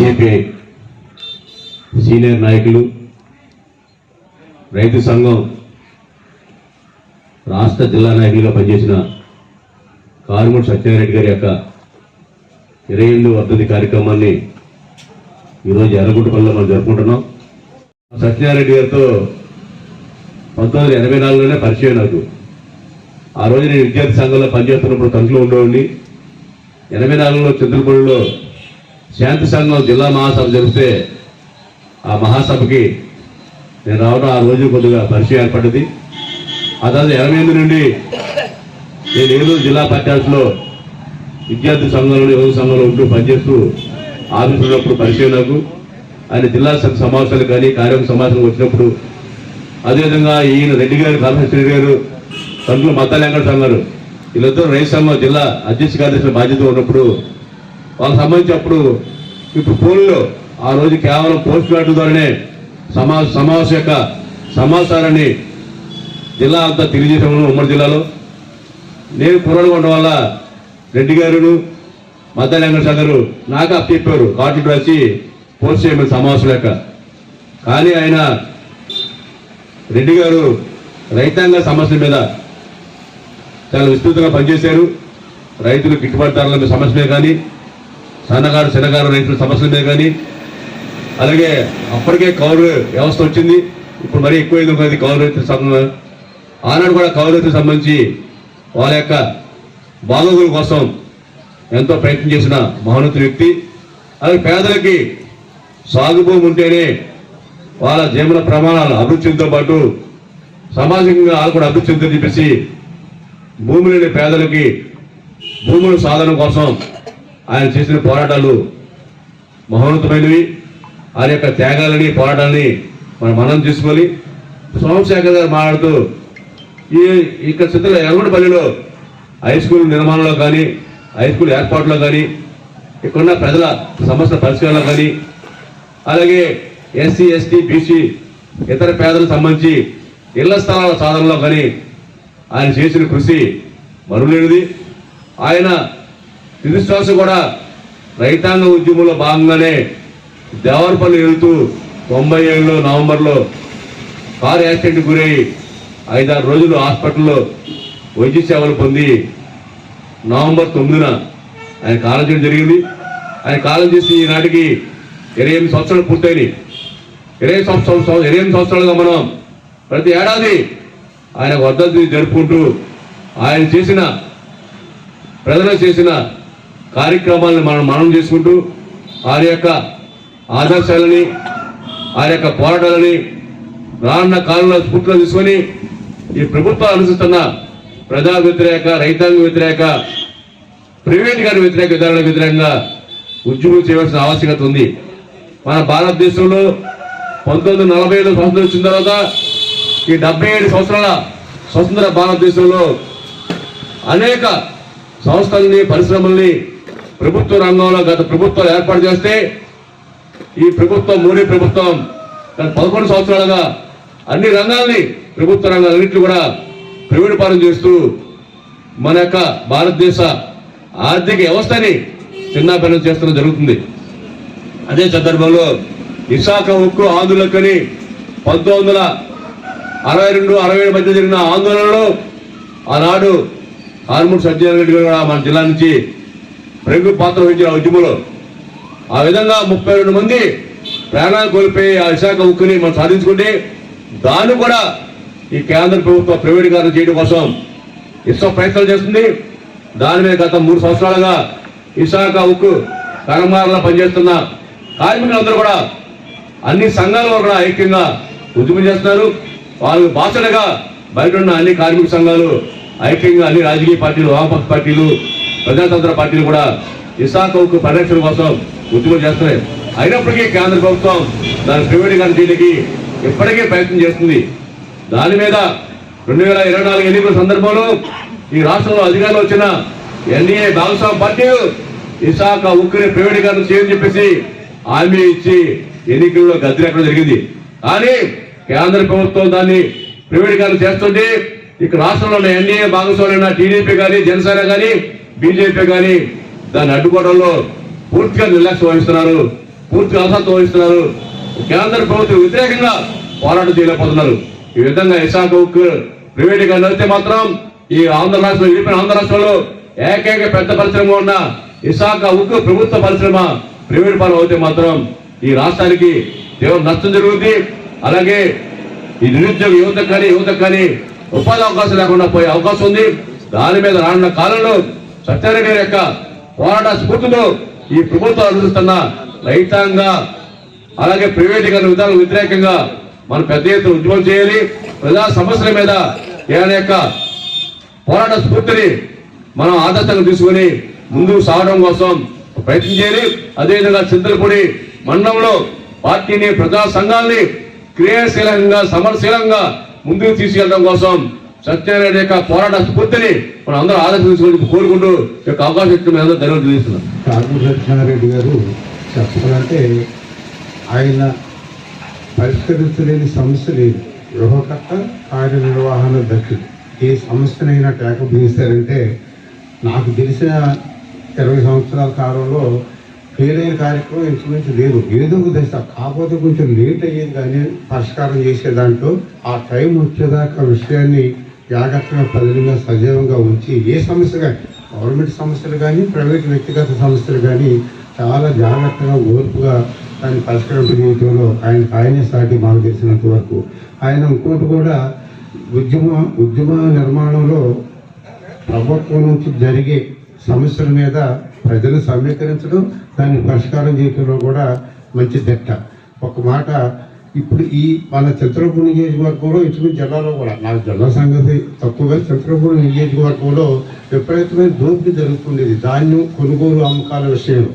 CPI senior నాయకులు రైతు సంఘం రాష్ట్ర జిల్లా నాయకులుగా పనిచేసిన కారుమూడు సత్యనారాయణ గారి యొక్క ఇరవై ఎనిమిది వర్ధంతి కార్యక్రమాన్ని ఈరోజు ఎర్రగుంటపల్లిలో మనం జరుపుకుంటున్నాం. సత్యనారాయణ గారితో పంతొమ్మిది వందల ఎనభై నాలుగులోనే పరిచయం నాకు. ఆ రోజు నేను విద్యార్థి సంఘంలో పనిచేస్తున్నప్పుడు కంట్లో ఉండేవాడిని. ఎనభై నాలుగులో చంద్రపూడిలో శాంతి సంఘం జిల్లా మహాసభ జరిపితే ఆ మహాసభకి నేను రావడం ఆ రోజు కొద్దిగా పరిచయం ఏర్పడింది. ఆ తర్వాత ఎనభై ఎనిమిది నుండి నేను ఏలూరు జిల్లా పంచాయతీలో విద్యార్థి సంఘంలో యువత సంఘంలో ఉంటూ పనిచేస్తూ ఆఫీసులో ఉన్నప్పుడు పరిచయం నాకు. ఆయన జిల్లా సభ సమావేశాలు కానీ కార్యక్రమ సమావేశం వచ్చినప్పుడు అదేవిధంగా ఈయన రెడ్డి గారు కాళహస్తి గారు తండ్రులు మద్దాల వెంకట సంఘం గారు వీళ్ళిద్దరూ రైతు సంఘం జిల్లా అధ్యక్ష కార్యదర్శి బాధ్యత ఉన్నప్పుడు వాళ్ళకి సంబంధించి అప్పుడు ఇప్పుడు ఫోన్లో ఆ రోజు కేవలం పోస్ట్ కార్డు ద్వారానే సమా సమావేశం యొక్క సమాచారాన్ని జిల్లా అంతా తెలియజేసాము ఉమ్మడి జిల్లాలో. నేను కుర్రలు ఉండడం వల్ల రెడ్డి గారును మద్దాల వెంకట గారు నాకు అప్ చెప్పారు. కార్డు రాసి పోస్ట్ చేయమని సమావేశం లేక కానీ ఆయన రెడ్డి గారు రైతాంగ సమస్యల మీద చాలా విస్తృతంగా పనిచేశారు. రైతులు గిట్టుబాటు ధరల సమస్య కానీ సన్నగారు చిన్నగారు రైతుల సమస్యల మీద కానీ అలాగే అప్పటికే కౌలు వ్యవస్థ వచ్చింది. ఇప్పుడు మరీ ఎక్కువైంది ఉన్నది కౌలు రైతుల సంఘం ఆనాడు కూడా కౌలు రైతులకు సంబంధించి వాళ్ళ యొక్క బాగోగుల కోసం ఎంతో ప్రయత్నం చేసిన మహోన్నత వ్యక్తి. అలాగే పేదలకి సాగు భూమి ఉంటేనే వాళ్ళ జీవన ప్రమాణాలు అభివృద్ధితో పాటు సామాజికంగా వాళ్ళు కూడా అభివృద్ధి చెందుతుందని చెప్పేసి భూమి లేని పేదలకి భూముల సాధన కోసం ఆయన చేసిన పోరాటాలు మహోన్నతమైనవి. ఆయన యొక్క త్యాగాలని పోరాటాలని మనం మనం తీసుకొని సోమశేఖర్ గారు మాట్లాడుతూ ఈ ఇక్కడ చిత్ర ఎర్రగొండపల్లిలో హై స్కూల్ నిర్మాణంలో కానీ హై స్కూల్ ఏర్పాటులో కానీ ఇక్కడున్న ప్రజల సమస్యల పరిష్కారంలో కానీ అలాగే ఎస్సీ ఎస్టీ బీసీ ఇతర పేదలకు సంబంధించి ఇళ్ళ స్థలాల సాధనలో కానీ ఆయన చేసిన కృషి మరులేనిది ఆయన విశ్వాసం కూడా రైతాంగ ఉద్యమంలో భాగంగానే దేవరపల్లి వెళ్తూ తొంభై ఏడులో నవంబర్లో కారు యాక్సిడెంట్ గురై ఐదారు రోజులు హాస్పిటల్లో వైద్య సేవలు పొంది నవంబర్ తొమ్మిదిన ఆయన కాలం చేయడం జరిగింది. ఆయన కాలం చేసి ఈనాటికి ఇరవై ఎనిమిది సంవత్సరాలు పూర్తయినాయి. ఇరవై సంవత్సరాలు ఇరవై ఎనిమిది సంవత్సరాలుగా మనం ప్రతి ఏడాది ఆయన వర్ధంతి జరుపుకుంటూ ఆయన చేసిన ప్రజలు చేసిన కార్యక్రమాలను మనం మనం చేసుకుంటూ వారి యొక్క ఆదర్శాలని వారి యొక్క పోరాటాలని రానున్న కాలంలో స్ఫూర్తిలో తీసుకొని ఈ ప్రభుత్వం అనుసరిస్తున్న ప్రజా వ్యతిరేక రైతాంగ వ్యతిరేక ప్రైవేట్ గారి వ్యతిరేక విధానాలకు వ్యతిరేకంగా ఉద్యమం చేయవలసిన ఆవశ్యకత ఉంది. మన భారతదేశంలో పంతొమ్మిది వందల నలభై ఐదు స్వతంత్రం వచ్చిన తర్వాత ఈ డెబ్బై ఏడు సంవత్సరాల స్వతంత్ర భారతదేశంలో అనేక సంస్థల్ని పరిశ్రమల్ని ప్రభుత్వ రంగంలో గత ప్రభుత్వం ఏర్పాటు చేస్తే ఈ ప్రభుత్వం మోడీ ప్రభుత్వం గత పదకొండు సంవత్సరాలుగా అన్ని రంగాల్ని ప్రభుత్వ రంగాలన్నింటినీ కూడా ప్రైవేట్ పాలన చేస్తూ మన యొక్క భారతదేశ ఆర్థిక వ్యవస్థని చిన్నాభిన్నం చేస్తడం జరుగుతుంది. అదే సందర్భంలో విశాఖ ఉక్కు ఆందోళనకని పంతొమ్మిది వందల అరవై రెండు అరవై ఏడు మధ్య జరిగిన ఆందోళనలో ఆనాడు ఆర్మూర్ సత్యనారాయణ రెడ్డి గారు కూడా మన జిల్లా నుంచి ప్రముఖ పాత్ర వహించిన ఉద్యమంలో ఆ విధంగా ముప్పై రెండు మంది ప్రాణాలు కోల్పోయి ఆ విశాఖ ఉక్కుని మనం సాధించుకుంటే దాన్ని కూడా ఈ కేంద్ర ప్రభుత్వం ప్రైవేటీకరణ చేయడం కోసం ఇష్టం ప్రయత్నాలు చేస్తుంది. దాని మీద గత మూడు సంవత్సరాలుగా విశాఖ ఉక్కు కర్మారంలో పనిచేస్తున్న కార్మికులందరూ కూడా అన్ని సంఘాలు కూడా ఐక్యంగా ఉద్యమం చేస్తున్నారు. వాళ్ళు బాసటగా బయట ఉన్న అన్ని కార్మిక సంఘాలు ఐక్యంగా అన్ని రాజకీయ పార్టీలు వామపక్ష పార్టీలు ప్రజాతంత్ర పార్టీలు కూడా విశాఖ ఉక్కు పరిరక్షణ కోసం ఉద్యమం చేస్తున్నాయి. అయినప్పటికీ కేంద్ర ప్రభుత్వం దాని ప్రైవేటీకరణ చేయడానికి ఇప్పటికే ప్రయత్నం చేస్తుంది. దాని మీద రెండు వేల ఇరవై నాలుగు ఎన్నికల సందర్భంలో ఈ రాష్ట్రంలో అధికారులు వచ్చిన ఎన్డీఏ భాగస్వామ్య పార్టీలు ఇసాక ఉక్కుని ప్రైవేటీకరణ చేయని చెప్పేసి హామీ ఇచ్చి ఎన్నికల్లో గద్దెనెక్కడం జరిగింది. కానీ కేంద్ర ప్రభుత్వం దాన్ని ప్రైవేటీకరణ చేస్తుంటే ఇక రాష్ట్రంలో ఉన్న ఎన్డీఏ భాగస్వామ్య టీడీపీ కానీ జనసేన కానీ బీజేపీ కానీ దాన్ని అడ్డుకోవడంలో పూర్తిగా నిర్లక్ష్యం వహిస్తున్నారు పూర్తిగా అసత్వం వహిస్తున్నారు. కేంద్ర ప్రభుత్వం వ్యతిరేకంగా పోరాటం చేయలేకపోతున్నారు. ఈ విధంగా ఇషాక్ ఉక్కు ప్రైవేటుగా నడితే మాత్రం ఈ ఆంధ్ర రాష్ట్రంలో విడిపోయిన ఆంధ్ర రాష్ట్రంలో ఏకైక పెద్ద పరిశ్రమ ఉన్న ఇషాక ఉక్కు ప్రభుత్వ పరిశ్రమ ప్రైవేట్ పరం అయితే మాత్రం ఈ రాష్ట్రానికి తీవ్ర నష్టం జరుగుతుంది అలాగే ఈ నిరుద్యోగ యువతకు కానీ యువతకు కానీ ఉపాధి అవకాశం లేకుండా పోయే అవకాశం ఉంది. దాని మీద రానున్న కాలంలో సత్యారెడ్డి గారి యొక్క పోరాట స్ఫూర్తితో ఈ ప్రభుత్వం అనుసరిస్తున్న రైతాంగ అలాగే ప్రైవేటీకరణ విధానం వ్యతిరేకంగా మనం పెద్ద ఎత్తున ఉద్యమం చేయాలి. ప్రజా సమస్యల మీద ఆయన యొక్క పోరాట స్ఫూర్తిని మనం ఆదర్శంగా తీసుకుని ముందుకు సాగడం కోసం ప్రయత్నం చేయాలి. అదేవిధంగా చింతలపూడి మండలంలో పార్టీని ప్రజా సంఘాలని క్రియాశీలంగా సమరశీలంగా ముందుకు తీసుకెళ్ళడం కోసం సత్యనారాయణ యొక్క పోరాట స్ఫూర్తిని మనం అందరూ ఆదర్శం కోరుకుంటూ ఈ యొక్క అవకాశం ఇచ్చిన మీ అందరూ ధన్యవాదాలు తెలియజేస్తున్నాం. కాకుల సత్యనారాయణ గారు చెప్పాలంటే ఆయన పరిష్కరించలేని సమస్య లేదు. గృహకర్త కార్యనిర్వహణ దక్షుడు. ఏ సమస్యనైనా ట్యాకప్ చేశారంటే నాకు తెలిసిన ఇరవై సంవత్సరాల కాలంలో ఫెయిల్ అయిన కార్యక్రమం ఇంచుమించు లేదు. ఏదో ఒక దశ. కాకపోతే కొంచెం లేట్ అయ్యేది కానీ పరిష్కారం చేసే దాంట్లో ఆ టైం వచ్చేదాకా విషయాన్ని జాగ్రత్తగా ప్రజలుగా సజీవంగా ఉంచి ఏ సమస్య కానీ గవర్నమెంట్ సమస్యలు కానీ ప్రైవేట్ వ్యక్తిగత సమస్యలు కానీ చాలా జాగ్రత్తగా ఓర్పుగా దాన్ని పరిష్కరించడంలో ఆయన ఆయనే సాటి మాకు తెలిసినంత వరకు. ఆయన ఇంకోటి కూడా ఉద్యమ ఉద్యమ నిర్మాణంలో ప్రభుత్వం నుంచి జరిగే సమస్యల మీద ప్రజలు సమీకరించడం దాన్ని పరిష్కారం చేయడంలో కూడా మంచి దిట్ట. ఒక మాట ఇప్పుడు ఈ మన చంద్రపూర్ నియోజకవర్గంలో ఇటువంటి జిల్లాలో కూడా నాకు జిల్లా సంగతి తక్కువగా చంద్రపూర్ నియోజకవర్గంలో విపరీతమైన దోపిడీ జరుగుతుండేది. ధాన్యం కొనుగోలు అమ్మకాల విషయంలో.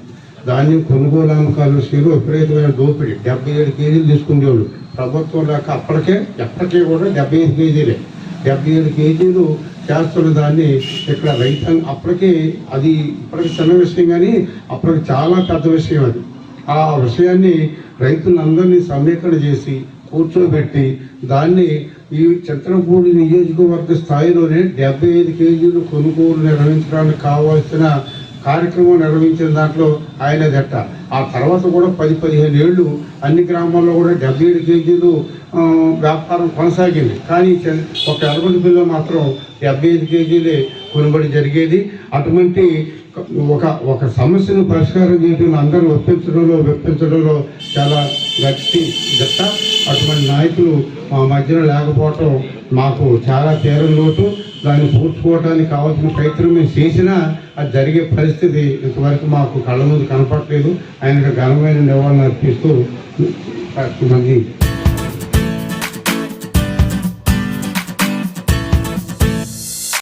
ధాన్యం కొనుగోలు అమ్మకాల విషయంలో విపరీతమైన దోపిడీ. డెబ్బై ఏడు కేజీలు తీసుకునేవాళ్ళు. ప్రభుత్వం లేక అప్పటికే ఎప్పటికీ కూడా డెబ్బై ఐదు కేజీలే. డెబ్బై ఏడు కేజీలు చేస్తున్న దాన్ని ఇక్కడ రైతు అప్పటికే అది ఇప్పటికి చిన్న విషయం కానీ అప్పటికి చాలా పెద్ద విషయం అది. ఆ విషయాన్ని రైతులందరినీ సమీకరణ చేసి కూర్చోబెట్టి దాన్ని ఈ చిత్రపూడి నియోజకవర్గ స్థాయిలోనే డెబ్బై ఐదు కేజీలు కొనుగోలు నిర్వహించడానికి కావాల్సిన కార్యక్రమం నిర్వహించిన దాంట్లో ఆయన దట్ట. ఆ తర్వాత కూడా పది పదిహేను ఏళ్ళు అన్ని గ్రామాల్లో కూడా డెబ్బై ఏడు కేజీలు వ్యాపారం కొనసాగింది. కానీ ఒక ఎలగొండ బిల్లు మాత్రం డెబ్బై ఐదు కేజీలే కొనుబడి జరిగేది. అటువంటి ఒక ఒక సమస్యను పరిష్కారం చేయడంలో అందరూ ఒప్పించడంలో ఒప్పించడంలో చాలా గట్టి గట్ట అటువంటి నాయకులు మా మధ్యన లేకపోవటం మాకు చాలా తీరం లోటు. దాన్ని పూడ్చుకోవడానికి కావాల్సిన ప్రయత్నం మేము చేసినా అది జరిగే పరిస్థితి ఇంతవరకు మాకు కళ్ళ ముందు కనపడలేదు ఆయనకు ఘనమైన నివాళులు అర్పిస్తూ మంది